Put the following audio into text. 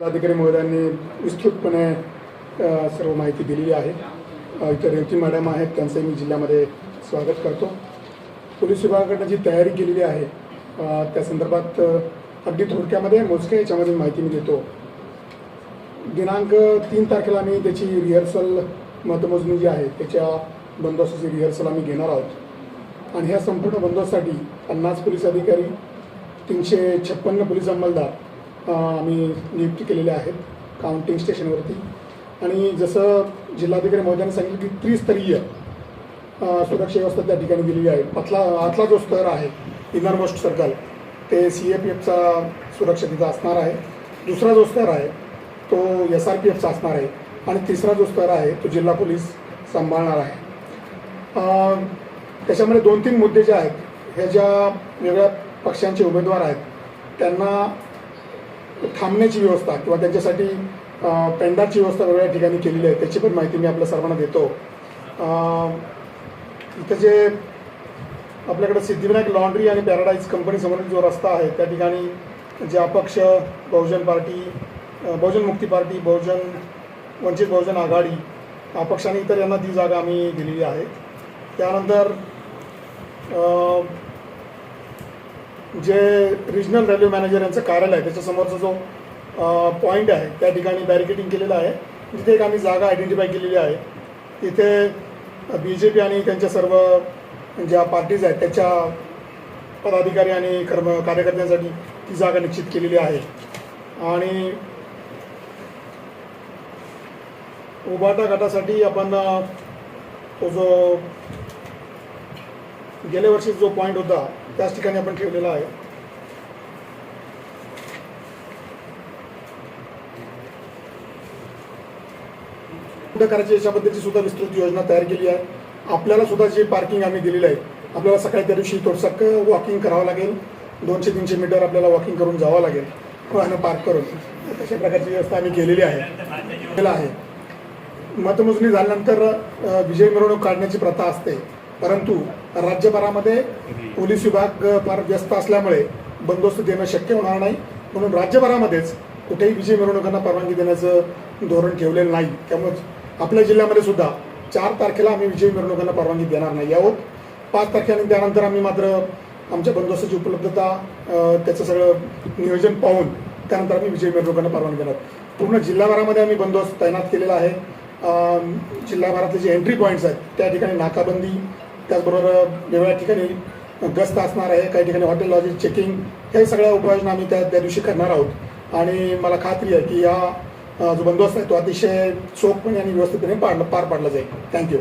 जिल्हाधिकारी महोदयांनी विस्तृतपणे सर्व माहिती दिलेली आहे. इतर रेवती मॅडम आहेत त्यांचंही मी जिल्ह्यामध्ये स्वागत करतो. पोलीस विभागाकडनं जी तयारी केलेली आहे त्या संदर्भात अगदी थोडक्यामध्ये मोजक्या याच्यामध्ये माहिती मी देतो. दिनांक तीन तारखेला आम्ही त्याची रिहर्सल मतमोजणी जी आहे त्याच्या बंदोबस्ताची रिहर्सल आम्ही घेणार आहोत. आणि ह्या संपूर्ण बंदोबस्तासाठी पन्नास पोलीस अधिकारी तीनशे छप्पन्न पोलीस अंमलदार आम्ही नियुक्ती केलेल्या आहेत काउंटिंग स्टेशनवरती आणि जसं जिल्हाधिकारी महोदयाने सांगितलं की त्रिस्तरीय सुरक्षा व्यवस्था त्या ठिकाणी दिलेली आहे. पतला आतला जो स्तर आहे इनर मोस्ट सर्कल ते सी ए पी एफचा सुरक्षा तिथं असणार आहे. दुसरा जो स्तर आहे तो एस आर पी एफचा असणार आहे. आणि तिसरा जो स्तर आहे तो जिल्हा पोलीस सांभाळणार आहे. त्याच्यामध्ये दोन तीन मुद्दे जे आहेत ह्या ज्या वेगळ्या पक्षांचे उमेदवार आहेत त्यांना थांबण्याची व्यवस्था किंवा त्यांच्यासाठी पेंडाची व्यवस्था वेगळ्या ठिकाणी केलेली आहे त्याची पण माहिती मी आपल्या सर्वांना देतो. इथं जे आपल्याकडे सिद्धिविनायक लॉन्ड्री आणि पॅराडाईज कंपनीसमोरील जो रस्ता आहे त्या ठिकाणी जे अपक्ष बहुजन पार्टी बहुजन मुक्ती पार्टी बहुजन वंचित बहुजन आघाडी अपक्षाने इतर यांना ती जागा आम्ही दिलेली आहे. त्यानंतर जे रिजनल रेल्वे मॅनेजर यांचं कार्यालय आहे त्याच्यासमोरचा जो पॉईंट आहे त्या ठिकाणी बॅरिकेडिंग केलेलं आहे. तिथे एक आम्ही जागा आयडेंटिफाय केलेली आहे. तिथे बी जे पी आणि त्यांच्या सर्व ज्या पार्टीज आहेत त्याच्या पदाधिकारी आणि कर्म कार्यकर्त्यांसाठी ती जागा निश्चित केलेली आहे. आणि उबाटा गटासाठी आपण तो जो गेल्या वर्षी जो पॉईंट होता त्याच ठिकाणी आपण ठेवलेला आहे. करायची याच्याबद्दलची सुद्धा विस्तृत योजना तयार केली आहे. आपल्याला सुद्धा जे पार्किंग आम्ही दिलेलं आहे आपल्याला सकाळी त्या दिवशी थोडंसं वॉकिंग करावं लागेल. दोनशे तीनशे मीटर आपल्याला वॉकिंग करून जावं लागेल. वाहनं पार्क करून. तशा प्रकारची व्यवस्था आम्ही केलेली आहे. आहे. मतमोजणी झाल्यानंतर विजय मिरवणूक काढण्याची प्रथा असते. परंतु राज्यभरामध्ये पोलीस विभाग फार व्यस्त असल्यामुळे बंदोबस्त देणं शक्य होणार नाही. म्हणून राज्यभरामध्येच कुठेही विजय मिरवणुकांना परवानगी देण्याचं धोरण ठेवलेलं नाही. त्यामुळे आपल्या जिल्ह्यामध्ये सुद्धा चार तारखेला आम्ही विजय मिरवणुकांना परवानगी देणार नाही. आहोत पाच तारखेने त्यानंतर आम्ही मात्र आमच्या बंदोबस्ताची उपलब्धता त्याचं सगळं नियोजन पाहून त्यानंतर आम्ही विजय मिरवणुकांना परवानगी देणार. पूर्ण जिल्हाभरामध्ये आम्ही बंदोबस्त तैनात केलेला आहे. जिल्हाभरातले जे एंट्री पॉईंट्स आहेत त्या ठिकाणी नाकाबंदी त्याचबरोबर वेगवेगळ्या ठिकाणी गस्त असणार आहे काही ठिकाणी हॉटेल लॉजिंग चेकिंग हे सगळ्या उपाययोजना आम्ही त्या त्या दिवशी करणार आहोत. आणि मला खात्री आहे की या जो बंदोबस्त आहे तो अतिशय चोखपणे आणि व्यवस्थितपणे पाडला पार पाडला जाईल. थँक्यू